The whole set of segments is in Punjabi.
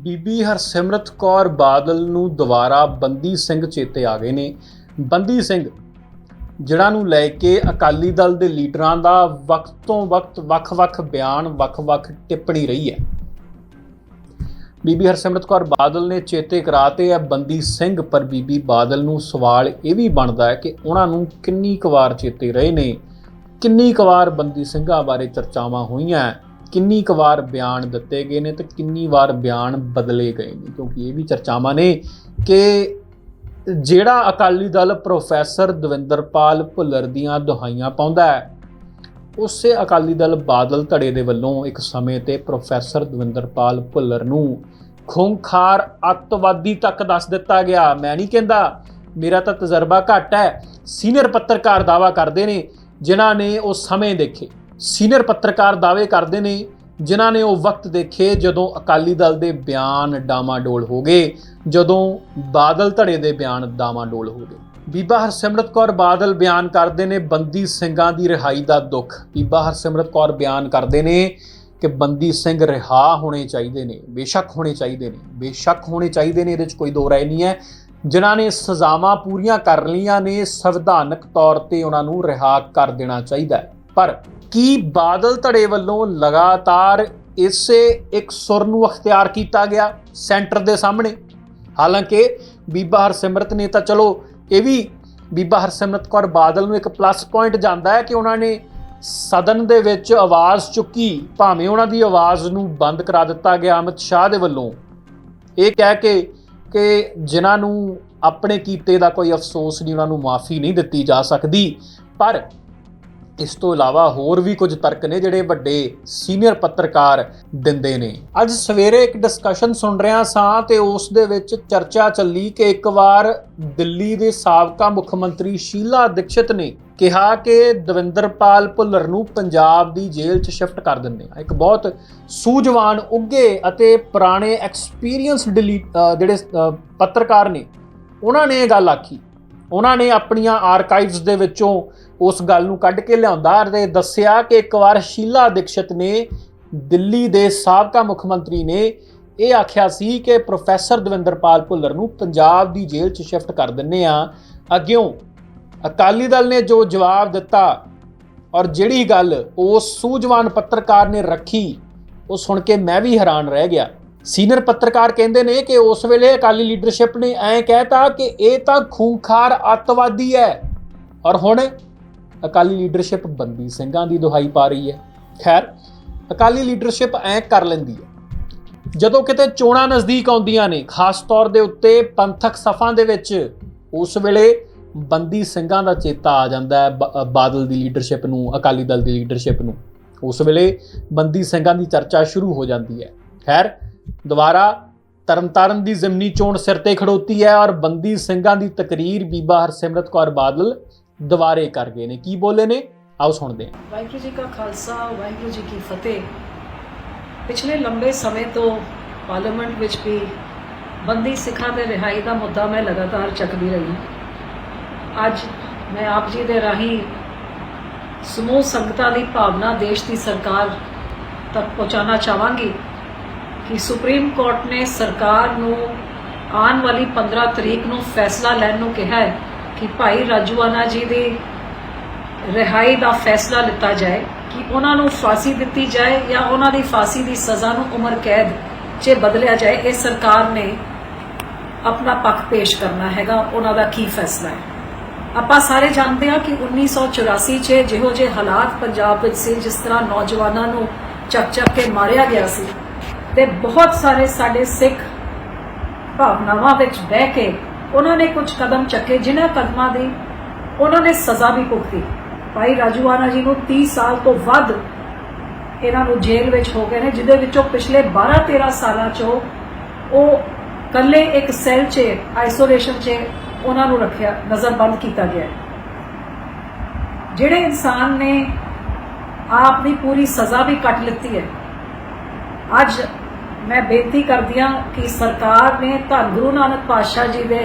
ਬੀਬੀ ਹਰਸਿਮਰਤ ਕੌਰ ਬਾਦਲ ਨੂੰ ਦੁਬਾਰਾ ਬੰਦੀ ਸਿੰਘ ਚੇਤੇ ਆ ਗਏ ਨੇ। ਬੰਦੀ ਸਿੰਘ ਜਿਹੜਾ ਨੂੰ ਲੈ ਕੇ ਅਕਾਲੀ ਦਲ ਦੇ ਲੀਡਰਾਂ ਦਾ ਵਕਤ ਤੋਂ ਵਕਤ ਵੱਖ-ਵੱਖ ਬਿਆਨ, ਵੱਖ-ਵੱਖ ਟਿੱਪਣੀ ਰਹੀ ਹੈ। ਬੀਬੀ ਹਰਸਿਮਰਤ ਕੌਰ ਬਾਦਲ ਨੇ ਚੇਤੇ ਕਰਾਤੇ ਹੈ ਬੰਦੀ ਸਿੰਘ, ਪਰ ਬੀਬੀ ਬਾਦਲ ਨੂੰ ਸਵਾਲ ਇਹ ਵੀ ਬਣਦਾ ਹੈ ਕਿ ਉਹਨਾਂ ਨੂੰ ਕਿੰਨੀ ਕੁ ਵਾਰ ਚੇਤੇ ਰਹੇ ਨੇ, ਕਿੰਨੀ ਕੁ ਵਾਰ ਬੰਦੀ ਸਿੰਘਾਂ ਬਾਰੇ ਚਰਚਾਵਾਂ ਹੋਈਆਂ ਕਿੰਨੀ ਕੁ ਵਾਰ ਬਿਆਨ ਦਿੱਤੇ ਗਏ ਨੇ ਤੇ ਕਿੰਨੀ ਵਾਰ ਬਿਆਨ ਬਦਲੇ ਗਏ ਨੇ? ਕਿਉਂਕਿ ਇਹ ਵੀ ਚਰਚਾਵਾਂ ਨੇ ਕਿ ਜਿਹੜਾ ਅਕਾਲੀ ਦਲ ਪ੍ਰੋਫੈਸਰ ਦਵਿੰਦਰਪਾਲ ਭੁੱਲਰ ਦੀਆਂ ਦੁਹਾਈਆਂ ਪਾਉਂਦਾ ਹੈ, ਉਸੇ ਅਕਾਲੀ ਦਲ ਬਾਦਲ ਧੜੇ ਦੇ ਵੱਲੋਂ ਇੱਕ ਸਮੇਂ ਤੇ ਪ੍ਰੋਫੈਸਰ ਦਵਿੰਦਰਪਾਲ ਭੁੱਲਰ ਨੂੰ ਖੂੰਖਾਰ ਅੱਤਵਾਦੀ ਤੱਕ ਦੱਸ ਦਿੱਤਾ ਗਿਆ। ਮੈਂ ਨਹੀਂ ਕਹਿੰਦਾ ਮੇਰਾ ਤਾਂ ਤਜਰਬਾ ਘੱਟ ਹੈ। ਸੀਨੀਅਰ ਪੱਤਰਕਾਰ ਦਾਵਾ ਕਰਦੇ ਨੇ ਜਿਨ੍ਹਾਂ ਨੇ ਉਹ ਸਮੇਂ ਦੇਖੇ। ਸੀਨੀਅਰ ਪੱਤਰਕਾਰ ਦਾਅਵੇ ਕਰਦੇ ਨੇ, ਜਿਨ੍ਹਾਂ ਨੇ ਉਹ ਵਕਤ ਦੇਖੇ ਜਦੋਂ ਅਕਾਲੀ ਦਲ ਦੇ ਬਿਆਨ ਡਾਮਾਡੋਲ ਹੋ ਗਏ, ਜਦੋਂ ਬਾਦਲ ਧੜੇ ਦੇ ਬਿਆਨ ਡਾਮਾਡੋਲ ਹੋ ਗਏ। ਬੀਬਾ ਹਰਸਿਮਰਤ ਕੌਰ ਬਾਦਲ ਬਿਆਨ ਕਰਦੇ ਨੇ, ਬੰਦੀ ਸਿੰਘਾਂ ਦੀ ਰਿਹਾਈ ਦਾ ਦੁੱਖ। ਬੀਬਾ ਹਰਸਿਮਰਤ ਕੌਰ ਬਿਆਨ ਕਰਦੇ ਨੇ ਕਿ ਬੰਦੀ ਸਿੰਘ ਰਿਹਾ ਹੋਣੇ ਚਾਹੀਦੇ ਨੇ, ਬੇਸ਼ੱਕ ਹੋਣੇ ਚਾਹੀਦੇ ਨੇ, ਬੇਸ਼ੱਕ ਹੋਣੇ ਚਾਹੀਦੇ ਨੇ, ਇਹਦੇ 'ਚ ਕੋਈ ਦੋ ਰਾਏ ਨਹੀਂ ਹੈ। ਜਿਨ੍ਹਾਂ ਨੇ ਸਜ਼ਾਵਾਂ ਪੂਰੀਆਂ ਕਰ ਲਈਆਂ ਨੇ, ਸੰਵਿਧਾਨਕ ਤੌਰ ਤੇ ਉਹਨਾਂ ਨੂੰ ਰਿਹਾ ਕਰ ਦੇਣਾ ਚਾਹੀਦਾ ਹੈ। ਪਰ ਕੀ ਬਾਦਲ ਧੜੇ ਵੱਲੋਂ ਲਗਾਤਾਰ ਇਸੇ ਇੱਕ ਸੁਰ ਨੂੰ ਅਖਤਿਆਰ ਕੀਤਾ ਗਿਆ ਸੈਂਟਰ ਦੇ ਸਾਹਮਣੇ? ਹਾਲਾਂਕਿ ਬੀਬਾ ਹਰਸਿਮਰਤ ਨੇ ਤਾਂ ਚਲੋ ਇਹ ਵੀ ਬੀਬਾ ਹਰਸਿਮਰਤ ਕੌਰ ਬਾਦਲ ਨੂੰ ਇੱਕ ਪਲੱਸ ਪੁਆਇੰਟ ਜਾਂਦਾ ਹੈ ਕਿ ਉਹਨਾਂ ਨੇ ਸਦਨ ਦੇ ਵਿੱਚ ਆਵਾਜ਼ ਚੁੱਕੀ, ਭਾਵੇਂ ਉਹਨਾਂ ਦੀ ਆਵਾਜ਼ ਨੂੰ ਬੰਦ ਕਰਾ ਦਿੱਤਾ ਗਿਆ ਅਮਿਤ ਸ਼ਾਹ ਦੇ ਵੱਲੋਂ। ਇਹ ਕਹਿ ਕੇ ਕਿ ਜਿਨ੍ਹਾਂ ਨੂੰ ਆਪਣੇ ਕੀਤੇ ਦਾ ਕੋਈ ਅਫਸੋਸ ਨਹੀਂ, ਉਹਨਾਂ ਨੂੰ ਮਾਫੀ ਨਹੀਂ ਦਿੱਤੀ ਜਾ ਸਕਦੀ। ਪਰ ਇਸ ਤੋਂ ਇਲਾਵਾ ਹੋਰ ਵੀ ਕੁਝ ਤਰਕ ਨੇ ਜਿਹੜੇ ਵੱਡੇ ਸੀਨੀਅਰ ਪੱਤਰਕਾਰ ਦਿੰਦੇ ਨੇ। ਅੱਜ ਸਵੇਰੇ ਇੱਕ ਡਿਸਕਸ਼ਨ ਸੁਣ ਰਿਹਾ ਸਾਂ ਤੇ ਉਸ ਦੇ ਵਿੱਚ ਚਰਚਾ ਚੱਲੀ ਕਿ ਇੱਕ ਵਾਰ ਦਿੱਲੀ ਦੇ ਸਾਬਕਾ ਮੁੱਖ ਮੰਤਰੀ ਸ਼ੀਲਾ ਦੀਕਸ਼ਿਤ ਨੇ ਕਿਹਾ ਕਿ ਦਵਿੰਦਰਪਾਲ ਭੁੱਲਰ ਨੂੰ ਪੰਜਾਬ ਦੀ ਜੇਲ੍ਹ 'ਚ ਸ਼ਿਫਟ ਕਰ ਦਿੰਦੇ ਆ। ਇੱਕ ਬਹੁਤ ਸੂਝਵਾਨ ਉੱਗੇ ਅਤੇ ਪੁਰਾਣੇ ਐਕਸਪੀਰੀਅੰਸ ਜਿਹੜੇ ਪੱਤਰਕਾਰ ਨੇ, ਉਹਨਾਂ ਨੇ ਇਹ ਗੱਲ ਆਖੀ। ਉਹਨਾਂ ਨੇ ਆਪਣੀਆਂ ਆਰਕਾਈਵਸ ਦੇ ਵਿੱਚੋਂ ਉਸ ਗੱਲ ਨੂੰ ਕੱਢ ਕੇ ਲਿਆਉਂਦਾ ਅਤੇ ਦੱਸਿਆ ਕਿ ਇੱਕ ਵਾਰ ਸ਼ੀਲਾ ਦੀਕਸ਼ਿਤ ਨੇ ਦਿੱਲੀ ਦੇ ਸਾਬਕਾ ਮੁੱਖ ਮੰਤਰੀ ਨੇ ਇਹ ਆਖਿਆ ਸੀ ਕਿ ਪ੍ਰੋਫੈਸਰ ਦਵਿੰਦਰਪਾਲ ਭੁੱਲਰ ਨੂੰ ਪੰਜਾਬ ਦੀ ਜੇਲ੍ਹ 'ਚ ਸ਼ਿਫਟ ਕਰ ਦਿੰਨੇ ਆ ਅੱਗਿਓਂ ਅਕਾਲੀ ਦਲ ਨੇ ਜੋ ਜਵਾਬ ਦਿੱਤਾ ਔਰ ਜਿਹੜੀ ਗੱਲ ਉਸ ਸੂਝਵਾਨ ਪੱਤਰਕਾਰ ਨੇ ਰੱਖੀ, ਉਹ ਸੁਣ ਕੇ ਮੈਂ ਵੀ ਹੈਰਾਨ ਰਹਿ ਗਿਆ। ਸੀਨੀਅਰ ਪੱਤਰਕਾਰ ਕਹਿੰਦੇ ਨੇ ਕਿ ਉਸ ਵੇਲੇ ਅਕਾਲੀ ਲੀਡਰਸ਼ਿਪ ਨੇ ਐਂ ਕਹਿਤਾ ਕਿ ਇਹ ਤਾਂ ਖੂੰਖਾਰ ਅੱਤਵਾਦੀ ਹੈ। ਔਰ ਹੁਣ ਅਕਾਲੀ ਲੀਡਰਸ਼ਿਪ ਬੰਦੀ ਸਿੰਘਾਂ ਦੀ ਦੁਹਾਈ ਪਾ ਰਹੀ ਹੈ। ਖੈਰ, ਅਕਾਲੀ ਲੀਡਰਸ਼ਿਪ ਐਂ ਕਰ ਲੈਂਦੀ ਹੈ। ਜਦੋਂ ਕਿਤੇ ਚੋਣਾਂ ਨਜ਼ਦੀਕ ਆਉਂਦੀਆਂ ਨੇ, ਖਾਸ ਤੌਰ ਦੇ ਉੱਤੇ ਪੰਥਕ ਸਫਾਂ ਦੇ ਵਿੱਚ, ਉਸ ਵੇਲੇ ਬੰਦੀ ਸਿੰਘਾਂ ਦਾ ਚੇਤਾ ਆ ਜਾਂਦਾ ਹੈ ਬਾਦਲ ਦੀ ਲੀਡਰਸ਼ਿਪ ਨੂੰ, ਅਕਾਲੀ ਦਲ ਦੀ ਲੀਡਰਸ਼ਿਪ ਨੂੰ। ਉਸ ਵੇਲੇ ਬੰਦੀ ਸਿੰਘਾਂ ਦੀ ਚਰਚਾ ਸ਼ੁਰੂ ਹੋ ਜਾਂਦੀ ਹੈ। ਖੈਰ ਦੁਬਾਰਾ ਤਰਨਤਾਰਨ ਦੀ ਜ਼ਮਨੀ ਚੋਣ ਸਿਰ ਤੇ ਖੜੋਤੀ ਹੈ ਔਰ ਬੰਦੀ ਸਿੰਘਾਂ ਦੀ ਤਕਰੀਰ ਬੀਬਾ ਹਰਸਿਮਰਤ ਕੌਰ ਬਾਦਲ ਦੁਬਾਰੇ ਕਰ ਗਏ ਨੇ। ਕੀ ਬੋਲੇ ਨੇ? ਆਓ ਸੁਣਦੇ ਹਾਂ। ਵਾਹਿਗੁਰੂ ਜੀ ਕਾ ਖਾਲਸਾ, ਵਾਹਿਗੁਰੂ ਜੀ ਕੀ ਫਤਿਹ। ਪਿਛਲੇ ਲੰਬੇ ਸਮੇਂ ਤੋਂ ਪਾਰਲੀਮੈਂਟ ਵਿੱਚ ਵੀ ਬੰਦੀ ਸਿੱਖਾਂ ਦੇ ਰਿਹਾਈ ਦਾ ਮੁੱਦਾ ਮੈਂ ਲਗਾਤਾਰ ਚੱਕਦੀ ਰਹੀ ਹਾਂ। ਅੱਜ ਮੈਂ ਆਪ ਜੀ ਦੇ ਰਾਹੀਂ ਸਮੂਹ ਸੰਗਤਾਂ ਦੀ ਭਾਵਨਾ ਦੇਸ਼ ਦੀ ਸਰਕਾਰ ਤੱਕ ਪਹੁੰਚਾਉਣਾ ਚਾਹਾਂਗੀ। ਕਿ ਸੁਪਰੀਮ ਕੋਰਟ ਨੇ ਸਰਕਾਰ ਨੂੰ ਆਉਣ ਵਾਲੀ 15 ਤਰੀਕ ਨੂੰ ਫੈਸਲਾ ਲੈਣ ਨੂੰ ਕਿਹਾ ਹੈ ਕਿ ਭਾਈ ਰਾਜੂਆਨਾ ਜੀ ਦੀ ਰਿਹਾਈ ਦਾ ਫੈਸਲਾ ਲਿੱਤਾ ਜਾਏ, ਕਿ ਉਹਨਾਂ ਨੂੰ ਫਾਂਸੀ ਦਿੱਤੀ ਜਾਏ ਜਾਂ ਉਹਨਾਂ ਦੀ ਫਾਂਸੀ ਦੀ ਸਜ਼ਾ ਨੂੰ ਉਮਰ ਕੈਦ 'ਚ ਬਦਲਿਆ ਜਾਏ, ਇਹ ਸਰਕਾਰ ਨੇ ਆਪਣਾ ਪੱਖ ਪੇਸ਼ ਕਰਨਾ ਹੈਗਾ, ਉਹਨਾਂ ਦਾ ਕੀ ਫੈਸਲਾ ਹੈ। ਆਪਾਂ ਸਾਰੇ ਜਾਣਦੇ ਹਾਂ ਕਿ 1984 'ਚ ਜਿਹੋ ਜਿਹੇ ਹਾਲਾਤ ਪੰਜਾਬ ਵਿੱਚ ਸੀ, ਜਿਸ ਤਰ੍ਹਾਂ ਨੌਜਵਾਨਾਂ ਨੂੰ ਚੱਕ ਚੱਕ ਕੇ ਮਾਰਿਆ ਗਿਆ ਸੀ ਤੇ ਬਹੁਤ ਸਾਰੇ ਸਾਡੇ ਸਿੱਖ ਭਾਵਨਾਵਾਂ ਵਿੱਚ ਬਹਿ ਕੇ ਉਹਨਾਂ ਨੇ ਕੁਝ ਕਦਮ ਚੱਕੇ, ਜਿਨ੍ਹਾਂ ਕਦਮਾਂ ਦੀ ਉਹਨਾਂ ਨੇ ਸਜ਼ਾ ਵੀ ਭੁਗਤੀ। ਭਾਈ ਰਾਜੂਆਨਾ ਜੀ ਨੂੰ 30 ਸਾਲ ਤੋਂ ਵੱਧ ਇਹਨਾਂ ਨੂੰ ਜੇਲ੍ਹ ਵਿੱਚ ਹੋ ਗਏ ਨੇ, ਜਿਹਦੇ ਵਿੱਚੋਂ ਪਿਛਲੇ 12-13 ਸਾਲਾਂ ਚੋਂ ਉਹ ਕੱਲੇ ਇੱਕ ਸੈੱਲ 'ਚ, ਆਈਸੋਲੇਸ਼ਨ 'ਚ ਉਹਨਾਂ ਨੂੰ ਰੱਖਿਆ, ਨਜ਼ਰਬੰਦ ਕੀਤਾ ਗਿਆ। ਜਿਹੜੇ ਇਨਸਾਨ ਨੇ ਆਪ ਦੀ ਪੂਰੀ ਸਜ਼ਾ ਵੀ ਕੱਟ ਲਿੱਤੀ ਹੈ। ਅੱਜ ਮੈਂ ਬੇਨਤੀ ਕਰਦੀ ਹਾਂ ਕਿ ਸਰਕਾਰ ਨੇ ਧੰਨ ਗੁਰੂ ਨਾਨਕ ਪਾਤਸ਼ਾਹ ਜੀ ਦੇ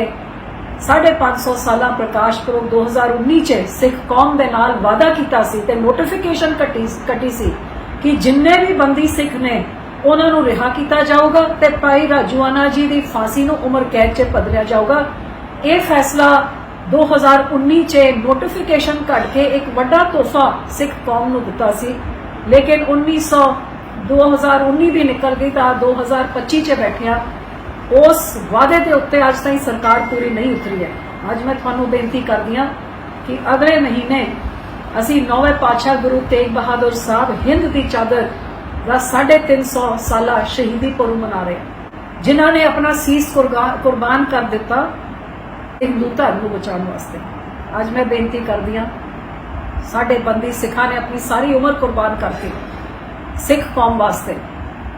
550 ਸਾਲਾਂ ਪ੍ਰਕਾਸ਼ ਪੁਰਬ 2019 ਚ ਸਿੱਖ ਕੌਮ ਦੇ ਨਾਲ ਵਾਅਦਾ ਕੀਤਾ ਸੀ ਤੇ ਨੋਟੀਫਿਕੇਸ਼ਨ ਕੱਟੀ ਕੱਟੀ ਸੀ ਕਿ ਜਿੰਨੇ ਵੀ ਬੰਦੀ ਸਿੱਖ ਨੇ, ਉਹਨਾਂ ਨੂੰ ਰਿਹਾ ਕੀਤਾ ਜਾਊਗਾ ਤੇ ਭਾਈ ਰਾਜੂਆਨਾ ਜੀ ਦੀ ਫਾਂਸੀ ਨੂੰ ਉਮਰ ਕੈਦ 'ਚ ਬਦਲਿਆ ਜਾਊਗਾ। ਇਹ ਫੈਸਲਾ 2019 'ਚ ਨੋਟੀਫਿਕੇਸ਼ਨ ਕੱਢ ਕੇ ਇੱਕ ਵੱਡਾ ਤੋਹਫਾ ਸਿੱਖ ਕੌਮ ਨੂੰ ਦਿੱਤਾ ਸੀ। ਲੇਕਿਨ 1900 2019 ਵੀ ਨਿਕਲ ਗਈ ਤਾਂ 2025 'ਚ ਬੈਠਿਆ। ਉਸ ਵਾਅਦੇ ਦੇ ਉੱਤੇ ਅੱਜ ਤਾਈਂ ਸਰਕਾਰ ਪੂਰੀ ਨਹੀਂ ਉਤਰੀ ਹੈ। ਅੱਜ ਮੈਂ ਤੁਹਾਨੂੰ ਬੇਨਤੀ ਕਰਦੀ ਹਾਂ ਕਿ ਅਗਲੇ ਮਹੀਨੇ ਅਸੀਂ ਨੌਵੇਂ ਪਾਤਸ਼ਾਹ ਗੁਰੂ ਤੇਗ ਬਹਾਦਰ ਸਾਹਿਬ ਹਿੰਦ ਦੀ ਚਾਦਰ ਦਾ 350 ਸਾਲਾ ਸ਼ਹੀਦੀ ਪੁਰਬ ਮਨਾ ਰਹੇ ਹਾਂ। ਜਿਨ੍ਹਾਂ ਨੇ ਆਪਣਾ ਸੀਸ ਕੁਰਬਾਨ ਕਰ ਦਿੱਤਾ ਹਿੰਦੂ ਧਰਮ ਨੂੰ ਬਚਾਉਣ ਵਾਸਤੇ। ਅੱਜ ਮੈਂ ਬੇਨਤੀ ਕਰਦੀ ਹਾਂ, ਸਾਡੇ ਬੰਦੀ ਸਿੱਖਾਂ ਨੇ ਆਪਣੀ ਸਾਰੀ ਉਮਰ ਕੁਰਬਾਨ ਕਰਤੀ ਸਿੱਖ ਕੌਮ ਵਾਸਤੇ।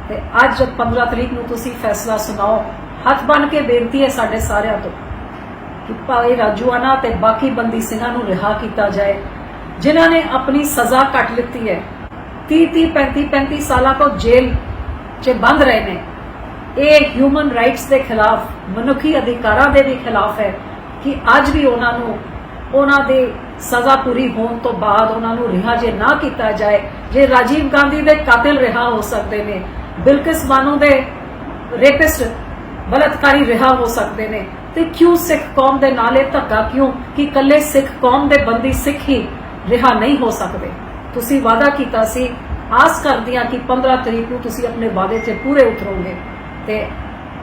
ਤੇ ਅੱਜ 15 ਤਰੀਕ ਨੂੰ ਤੁਸੀਂ ਫੈਸਲਾ ਸੁਣਾਓ। ਹੱਥ ਬਨ ਕੇ ਬੇਨਤੀ ਹੈ ਸਾਡੇ ਸਾਰਿਆਂ ਤੋਂ ਕਿ ਭਾਈ ਰਾਜੂਆਨਾ ਤੇ ਬਾਕੀ ਬੰਦੀ ਸਿੰਘਾਂ ਨੂੰ ਰਿਹਾ ਕੀਤਾ ਜਾਏ। ਜਿਨ੍ਹਾਂ ਨੇ ਆਪਣੀ ਸਜ਼ਾ ਕੱਟ ਲਿੱਤੀ ਹੈ। 30 30 35 35 ਸਾਲਾਂ ਤੋਂ ਜੇਲ੍ਹ 'ਚ ਬੰਦ ਰਹੇ ਨੇ। ਇਹ ਹਿਊਮਨ ਰਾਈਟਸ ਦੇ ਖਿਲਾਫ, ਮਨੁੱਖੀ ਅਧਿਕਾਰਾਂ ਦੇ ਵੀ ਖਿਲਾਫ ਹੈ ਕਿ ਅੱਜ ਵੀ ਉਹਨਾਂ ਨੂੰ ਉਹਨਾਂ ਦੀ ਸਜ਼ਾ ਪੂਰੀ ਹੋਣ ਤੋਂ ਬਾਅਦ ਉਹਨਾਂ ਨੂੰ ਰਿਹਾ ਜੇ ਨਾ ਕੀਤਾ ਜਾਏ, ਜੇ ਰਾਜੀਵ ਗਾਂਧੀ ਦੇ ਕਾਤਿਲ ਰਿਹਾ ਹੋ ਸਕਦੇ ਨੇ, ਬਿਲਕਿਸ ਬਾਨੋ ਦੇ ਰੇਪਿਸਟ, ਬਲਤਕਾਰੀ ਰਿਹਾ ਹੋ ਸਕਦੇ ਨੇ, ਤੇ ਕਿਉਂ ਸਿੱਖ ਕੌਮ ਦੇ ਨਾਲ ਇਹ ਧੱਕਾ ਕਿਉਂ? ਕਿ ਕੱਲੇ ਸਿੱਖ ਕੌਮ ਦੇ ਬੰਦੀ ਸਿੱਖ ਹੀ ਰਿਹਾ ਨਹੀਂ ਹੋ ਸਕਦੇ। ਤੁਸੀਂ ਵਾਅਦਾ ਕੀਤਾ ਸੀ, ਆਸ ਕਰਦੀ ਆ ਕਿ 15 ਤਰੀਕ ਨੂੰ ਤੁਸੀਂ ਆਪਣੇ ਵਾਅਦੇ 'ਤੇ ਪੂਰੇ ਉਤਰੋਗੇ। ਤੇ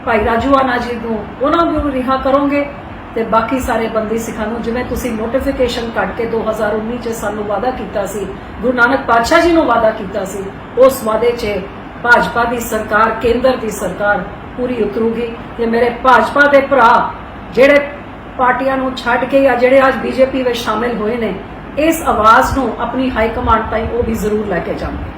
ਭਾਈ ਰਾਜੂਆਨਾ ਜੀ ਨੂੰ, ਉਹਨਾਂ ਨੂੰ ਰਿਹਾ ਕਰੋਗੇ। ਤੇ ਬਾਕੀ ਸਾਰੇ ਬੰਦੀ ਸਿੱਖਾਂ ਨੂੰ ਜਿਵੇਂ ਤੁਸੀਂ ਨੋਟੀਫਿਕੇਸ਼ਨ ਕੱਢ ਕੇ 2019 ਚ ਸਾਨੂੰ ਵਾਅਦਾ ਕੀਤਾ ਸੀ, ਗੁਰੂ ਨਾਨਕ ਪਾਤਸ਼ਾਹ ਜੀ ਨੂੰ ਵਾਅਦਾ ਕੀਤਾ ਸੀ, ਉਸ ਵਾਅਦੇ 'ਚ ਭਾਜਪਾ ਦੀ ਸਰਕਾਰ, ਕੇਂਦਰ ਦੀ ਸਰਕਾਰ ਪੂਰੀ ਉਤਰੂਗੀ। ਤੇ ਮੇਰੇ ਭਾਜਪਾ ਦੇ ਭਰਾ ਜਿਹੜੇ ਪਾਰਟੀਆਂ ਨੂੰ ਛੱਡ ਕੇ ਜਾਂ ਜਿਹੜੇ ਅੱਜ ਬੀਜੇਪੀ ਵਿੱਚ ਸ਼ਾਮਿਲ ਹੋਏ ਨੇ, ਇਸ ਆਵਾਜ਼ ਨੂੰ ਆਪਣੀ ਹਾਈ ਕਮਾਂਡ ਤਾਈਂ ਉਹ ਵੀ ਜ਼ਰੂਰ ਲੈ ਕੇ ਜਾਣਗੇ।